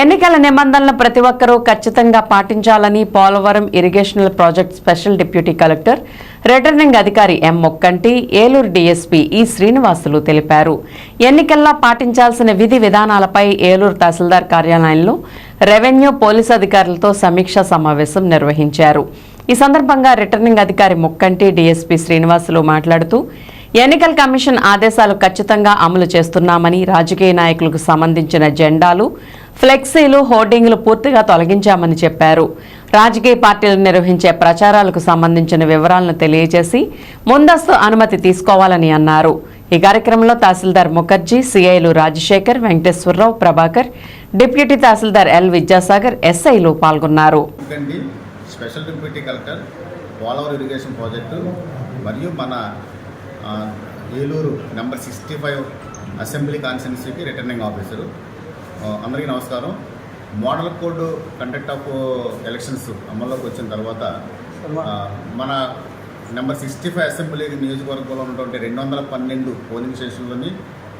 ఎన్నికల నిబంధనలు ప్రతి ఒక్కరూ ఖచ్చితంగా పాటించాలని Polavaram irrigational project special deputy collector returning అధికారి ఎం మొక్కంటి ఏలూరు డీఎస్పీ ఈ శ్రీనివాసులు తెలిపారు. ఎన్నికల్లో పాటించాల్సిన విధి విధానాలపై ఏలూరు తహసీల్దార్ కార్యాలయంలో రెవెన్యూ పోలీసు అధికారులతో సమీక్షా సమావేశం నిర్వహించారు. ఈ సందర్భంగా రిటర్నింగ్ అధికారి మొక్కంటి డీఎస్పీ శ్రీనివాసులు మాట్లాడుతూ ఎన్నికల కమిషన్ ఆదేశాలు ఖచ్చితంగా అమలు చేస్తున్నామని రాజకీయ నాయకులకు సంబంధించిన జెండాలు ఫ్లెక్సీలు హోర్డింగ్లు పూర్తిగా తొలగించామని చెప్పారు. రాజకీయ పార్టీలు నిర్వహించే ప్రచారాలకు సంబంధించిన వివరాలను తెలియజేసి ముందస్తు అనుమతి తీసుకోవాలని అన్నారు. ఈ కార్యక్రమంలో తహసీల్దార్ ముఖర్జీ సిఐలు రాజశేఖర్ వెంకటేశ్వరరావు ప్రభాకర్ డిప్యూటీ తహసీల్దార్ ఎల్ విద్యాసాగర్ ఎస్ఐలు పాల్గొన్నారు. Special deputy collector Polavaram irrigation project మరియు మన Eluru number sixty five assembly కాన్స్టిట్యున్సీకి రిటర్నింగ్ ఆఫీసరు. అందరికీ నమస్కారం. Model code conduct of elections అమల్లోకి వచ్చిన తర్వాత మన నెంబర్ సిక్స్టీ ఫైవ్ అసెంబ్లీ నియోజకవర్గంలో ఉన్నటువంటి రెండు వందల పన్నెండు పోలింగ్ స్టేషన్లోని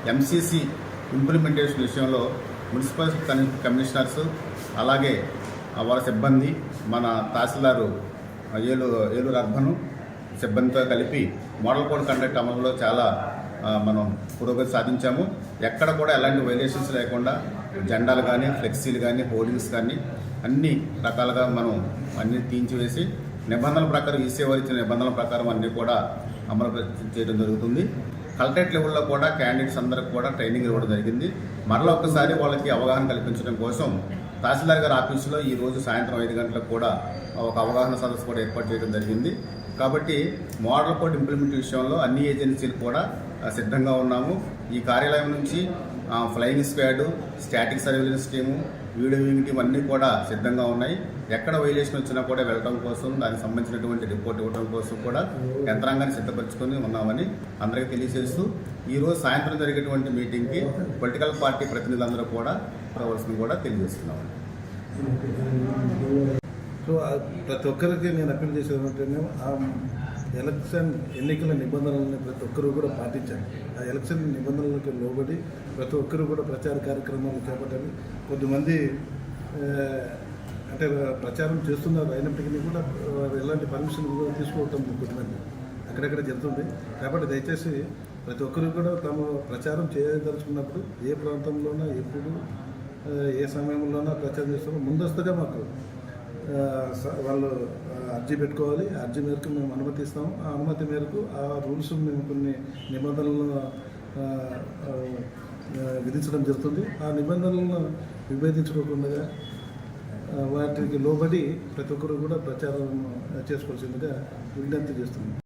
ఎంసీసీ ఇంప్లిమెంటేషన్ విషయంలో మున్సిపల్ కమి- కమిషనర్స్ అలాగే వాళ్ళ సిబ్బంది మన తహసీల్దారు ఆ, ఏలూ ఏలూరు అర్బను సిబ్బందితో కలిపి మోడల్ కోడ్ కండక్ట్ అమలులో చాలా మనం పురోగతి సాధించాము. ఎక్కడ కూడా ఎలాంటి వైలేషన్స్ లేకుండా జెండాలు కానీ ఫ్లెక్సీలు కానీ హోర్డింగ్స్ కానీ అన్ని రకాలుగా మనం అన్ని తీయించివేసి నిబంధనల ప్రకారం ఈసీఓ ఇచ్చిన నిబంధనల ప్రకారం అన్నీ కూడా అమలు చేయడం జరుగుతుంది. కలెక్టరేట్ లెవెల్లో కూడా క్యాండిడేట్స్ అందరికి కూడా ట్రైనింగ్ ఇవ్వడం జరిగింది. మరలా ఒక్కసారి వాళ్ళకి అవగాహన కల్పించడం కోసం తహసీల్దార్ గారి ఆఫీసులో ఈ రోజు సాయంత్రం ఐదు గంటలకు కూడా ఒక అవగాహన సదస్సు కూడా ఏర్పాటు చేయడం జరిగింది. కాబట్టి మోడల్ కోడ్ ఇంప్లిమెంట్ విషయంలో అన్ని ఏజెన్సీలు కూడా సిద్ధంగా ఉన్నాము. ఈ కార్యాలయం నుంచి flying squad static surveillance team video wing team అన్నీ కూడా సిద్ధంగా ఉన్నాయి. ఎక్కడ వైలేషన్ వచ్చినా కూడా వెళ్ళడం కోసం దానికి సంబంధించినటువంటి రిపోర్ట్ ఇవ్వడం కోసం కూడా యంత్రాంగాన్ని సిద్ధపరచుకొని ఉన్నామని అందరికీ తెలియజేస్తూ ఈరోజు సాయంత్రం జరిగేటువంటి మీటింగ్కి పొలిటికల్ పార్టీ ప్రతినిధులందరూ కూడా రావాల్సింది కూడా తెలియజేస్తున్నామండి. సో ప్రతి ఒక్కరికి నేను అప్పీల్ చేసేది ఏంటంటే ఎలక్షన్ ఎన్నికల నిబంధనలను ప్రతి ఒక్కరూ కూడా పాటించాలి. ఆ ఎలక్షన్ నిబంధనలకు లోబడి ప్రతి ఒక్కరూ కూడా ప్రచార కార్యక్రమాలు చేపట్టాలి. కొద్దిమంది అంటే ప్రచారం చేస్తున్నారు అయినప్పటికీ కూడా వారు ఎలాంటి పర్మిషన్ కూడా తీసుకోవటం కొద్దిమంది అక్కడక్కడ జరుగుతుంది. కాబట్టి దయచేసి ప్రతి ఒక్కరు కూడా తమ ప్రచారం చేయదలుచుకున్నప్పుడు ఏ ప్రాంతంలోనో ఎప్పుడు ఏ సమయంలోనో ప్రచారం చేస్తామో ముందస్తుగా మాకు వాళ్ళు అర్జీ పెట్టుకోవాలి. అర్జీ మేరకు మేము అనుమతి ఇస్తాము ఆ అనుమతి మేరకు ఆ రూల్స్ మేము కొన్ని నిబంధనలను విధించడం జరుగుతుంది. ఆ నిబంధనలను విభేదించుకోకుండా వాటికి లోబడి ప్రతి ఒక్కరు కూడా ప్రచారం చేసుకోవాల్సిందిగా విజ్ఞప్తి చేస్తున్నాం.